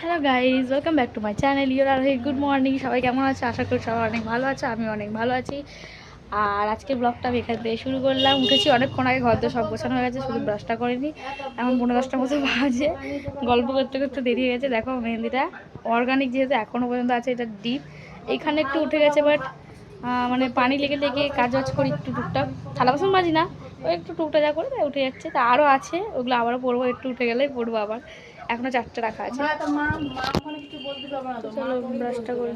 Hello guys welcome back to my channel your R good morning সবাই কেমন আছে? আশা করি সবাই অনেক ভালো আছে। আমি অনেক ভালো আছি। আর আজকে ব্লগটা আমি এখান থেকে শুরু করলাম। উঠেছি অনেকক্ষণ আগে। ঘর সব গোছানো হয়ে গেছে। শুধু ব্রাশটা করিনি। এখন পনেরো দশটার মতো বাজে। গল্প করতে করতে দেরি হয়ে গেছে। দেখো মেহেন্দিটা অর্গানিক যেহেতু এখনও পর্যন্ত আছে, এটা ডিপ এখানে একটু উঠে গেছে বাট মানে পানি লেগে লেগে কাজ বাজ করি একটু টুকটাক। থালা বাসন মাজি না। ওই একটু টুকটা যা করে তাই উঠে যাচ্ছে। তা আরও আছে ওগুলো আবারও পড়ব একটু উঠে গেলেই পড়ব আবার। এখনও চারটে রাখা আছে। চলো, ব্রাশটা করি।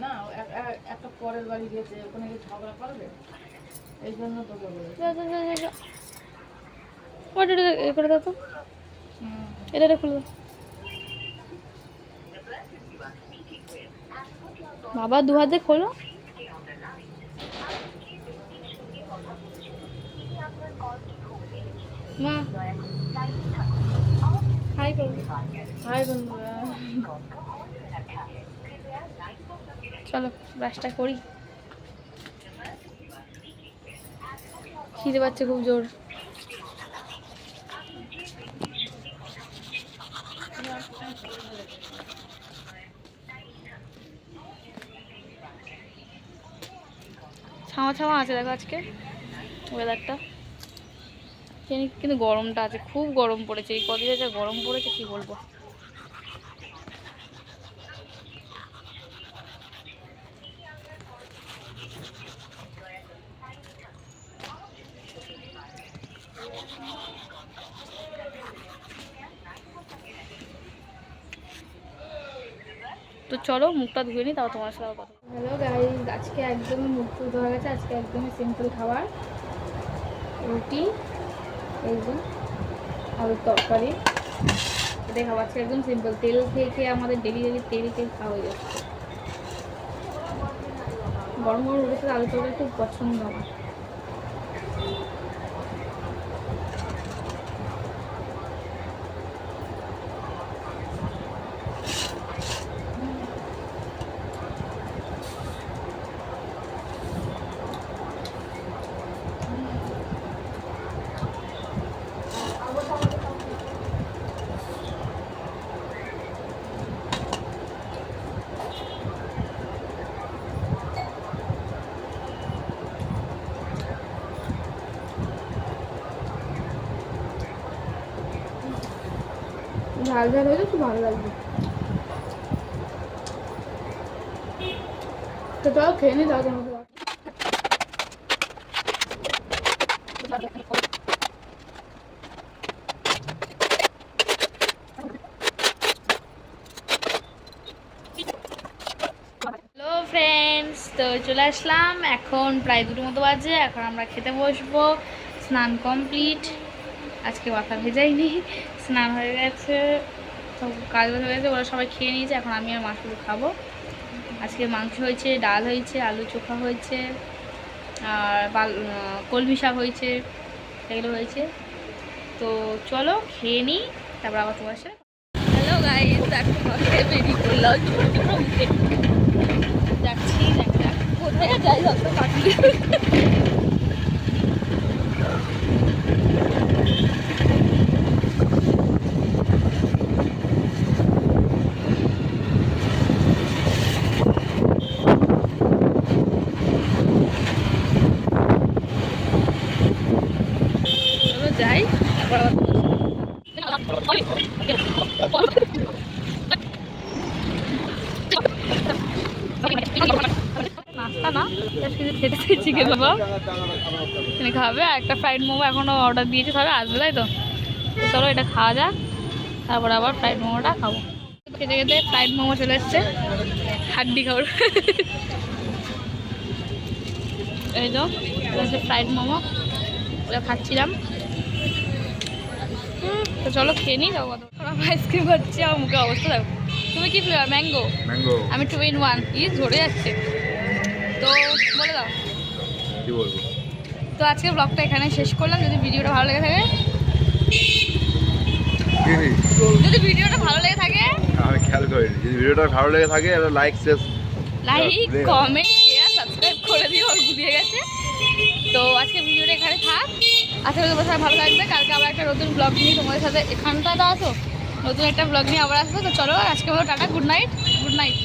দাও তো। এটা বাবা দু হাতে খোলো। মা। হাই বন্ধুরা। চলো ব্রাশটা করি। খিদে পাচ্ছে খুব জোর। ছামা ছামা আছে, দেখো আজকে ওয়েদারটা কিন্তু গরমটা আছে, খুব গরম পড়েছে। এই কদিনে যা গরম পড়েছে, কি বলব? তো চলো, মুখটা ধুয়ে নিই তাও তোমার সাথে কথা হ্যালো গাইজ আজকে একদমই মুখ ধোয়া গেছে, আজকে একদমই সিম্পল খাবার। রুটি এই যে আলুর তরকারি। দেখা খাবার একদম সিম্পল তেল খেয়ে আমাদের ডেলি ডেলি তেল খেয়ে খাওয়া হয়ে যাচ্ছে। গরম গরম রুটির সাথে তরকারি খুব পছন্দ আমার। ঝাল ঝাল হলে খুব ভালো লাগবে। তো চলো খেয়ে নি তাও চলে আসলাম। এখন প্রায় দুটো মতো বাজে। এখন আমরা খেতে বসবো। স্নান কমপ্লিট আজকে মাথা ভেজাইনি। স্নান হয়ে গেছে সব কাজ হয়ে গেছে, ওরা সবাই খেয়ে নিয়েছে, এখন আমি আর মা শুধু খাব। আজকে মাংস হয়েছে, ডাল হয়েছে, আলু চোখা হয়েছে, আর কলমি শাক হয়েছে, এগুলো হয়েছে। তো চলো খেয়ে নিই তারপর আবার তোমার সাথে হ্যালো যাক, কোথায় যাই, অত কাটলি যাই। তারপর নাস্তা না কিছু খেতে চাই চিকেন বাবা। খাবে, একটা ফ্রাইড মোমো এখনও অর্ডার দিয়েছে, তবে আসবে, তাই তো? চলো, এটা খাওয়া যাক, তারপর আবার ফ্রাইড মোমোটা খাব। খেতে খেতে ফ্রাইড মোমো চলে এসছে, হাড্ডি খাবার এই তো ফ্রাইড মোমো, ওটা খাচ্ছিলাম। তো চলো খেয়ে নিই যাব আইসক্রিম খাচ্ছি আমার মুখে অবস্থা দেখো। তুমি কি ফ্লেভার ম্যাঙ্গো ম্যাঙ্গো আমি টু ইন ওয়ান ই ঝরে যাচ্ছে। তো বলে দাও। কি বলব? তো আজকে ব্লগটা এখানে শেষ করলাম। যদি ভিডিওটা ভালো লেগে থাকে যদি ভিডিওটা ভালো লেগে থাকে আমি খেয়াল করিনি। যদি ভিডিওটা ভালো লেগে থাকে লাইক শেষ লাইক কমেন্ট শেয়ার সাবস্ক্রাইব করে দিও। আর গুলিয়ে গেছে। তো আজকে ভিডিওটা এখানে থাক। আশা করি তোমার ভালো লাগবে কালকে আবার একটা নতুন ব্লগ নিয়ে তোমাদের সাথে এখানটা তো আসো নতুন একটা ব্লগ নিয়ে আবার আসব। তো চলো আজকে বলো tata good night good night